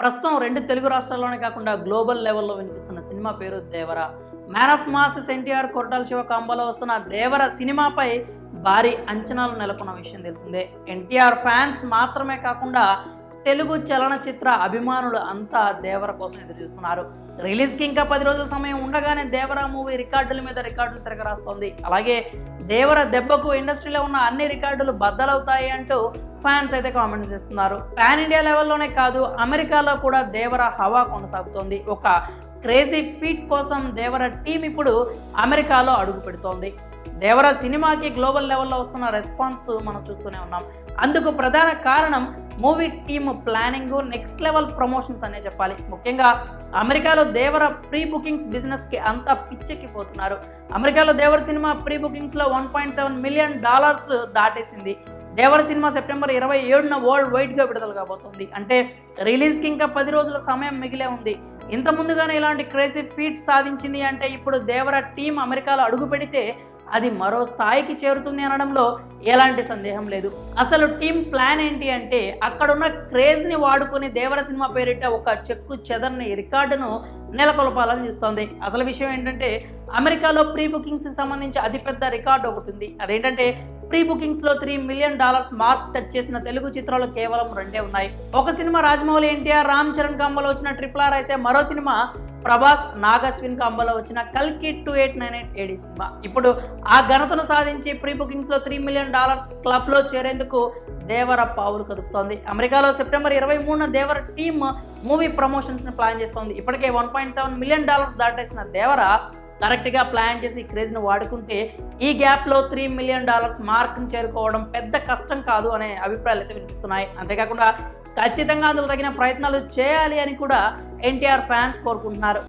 ప్రస్తుతం రెండు తెలుగు రాష్ట్రాల్లోనే కాకుండా గ్లోబల్ లెవెల్లో వినిపిస్తున్న సినిమా పేరు Devara. Man of masses NTR Koratala Siva కాంబోలో వస్తున్న దేవర సినిమాపై భారీ అంచనాలు నెలకొన్న విషయం తెలిసిందే. ఎన్టీఆర్ ఫ్యాన్స్ మాత్రమే కాకుండా తెలుగు చలనచిత్ర అభిమానులు అంతా దేవర కోసం ఎదురు చూస్తున్నారు రిలీజ్కి ఇంకా పది రోజుల సమయం ఉండగానే దేవర మూవీ రికార్డుల మీద రికార్డులు తిరగరాస్తోంది. అలాగే దేవర దెబ్బకు ఇండస్ట్రీలో ఉన్న అన్ని రికార్డులు బద్దలవుతాయి అంటూ ఫ్యాన్స్ అయితే కామెంట్స్ చేస్తున్నారు. పాన్ ఇండియా లెవెల్లోనే కాదు అమెరికాలో కూడా దేవర హవా కొనసాగుతోంది. ఒక క్రేజీ ఫీట్ కోసం దేవర టీం ఇప్పుడు అమెరికాలో అడుగు పెడుతోంది. దేవర సినిమాకి గ్లోబల్ లెవెల్లో వస్తున్న రెస్పాన్స్ మనం చూస్తూనే ఉన్నాం. అందుకు ప్రధాన కారణం movie team planning next level promotions అనే చెప్పాలి. ముఖ్యంగా అమెరికాలో దేవర ప్రీ బుకింగ్స్ బిజినెస్కి అంతా పిచ్చెక్కిపోతున్నారు. అమెరికాలో Devara cinema pre బుకింగ్స్లో one point seven million dollars దాటేసింది. Devara cinema September ఇరవై ఏడున వరల్డ్ వైడ్గా విడుదల కాబోతుంది. అంటే రిలీజ్కి ఇంకా పది రోజుల సమయం మిగిలే ఉంది. ఇంత ముందుగానే ఇలాంటి క్రేజీ ఫీట్ సాధించింది అంటే ఇప్పుడు దేవర టీం అమెరికాలో అడుగు పెడితే అది మరో స్థాయికి చేరుతుంది అనడంలో ఎలాంటి సందేహం లేదు. అసలు టీం ప్లాన్ ఏంటి అంటే అక్కడున్న క్రేజ్ని వాడుకుని దేవర సినిమా పేరిట ఒక చెక్కు చెదర్ని రికార్డును నెలకొల్పాలని చూస్తోంది. అసలు విషయం ఏంటంటే అమెరికాలో ప్రీ బుకింగ్స్కి సంబంధించి అతిపెద్ద రికార్డు ఒకటి ఉంది. అదేంటంటే pre బుకింగ్స్లో three million dollars mark touch చేసిన తెలుగు చిత్రాలు కేవలం రెండే ఉన్నాయి. ఒక సినిమా రాజమౌళి ఎన్టీఆర్ రామ్ చరణ్ కంబలో వచ్చిన ట్రిపుల్ ఆర్ అయితే మరో సినిమా ప్రభాస్ నాగస్విన్ కంబలో వచ్చిన కల్కి two eight nine eight AD సినిమా. ఇప్పుడు ఆ ఘనతను సాధించి ప్రీ బుకింగ్స్లో త్రీ మిలియన్ డాలర్స్ క్లబ్లో చేరేందుకు దేవర పావులు కదుపుతోంది. అమెరికాలో సెప్టెంబర్ ఇరవై మూడున దేవర టీమ్ మూవీ ప్రమోషన్స్ని ప్లాన్ చేస్తోంది. ఇప్పటికే one point seven million dollars దాటేసిన దేవర కరెక్ట్గా ప్లాన్ చేసి ఈ క్రేజ్ను వాడుకుంటే ఈ గ్యాప్లో త్రీ మిలియన్ డాలర్స్ మార్క్ని చేరుకోవడం పెద్ద కష్టం కాదు అనే అభిప్రాయాలు అయితే వినిపిస్తున్నాయి. అంతేకాకుండా ఖచ్చితంగా అందుకు తగిన ప్రయత్నాలు చేయాలి అని కూడా ఎన్టీఆర్ ఫ్యాన్స్ కోరుకుంటున్నారు.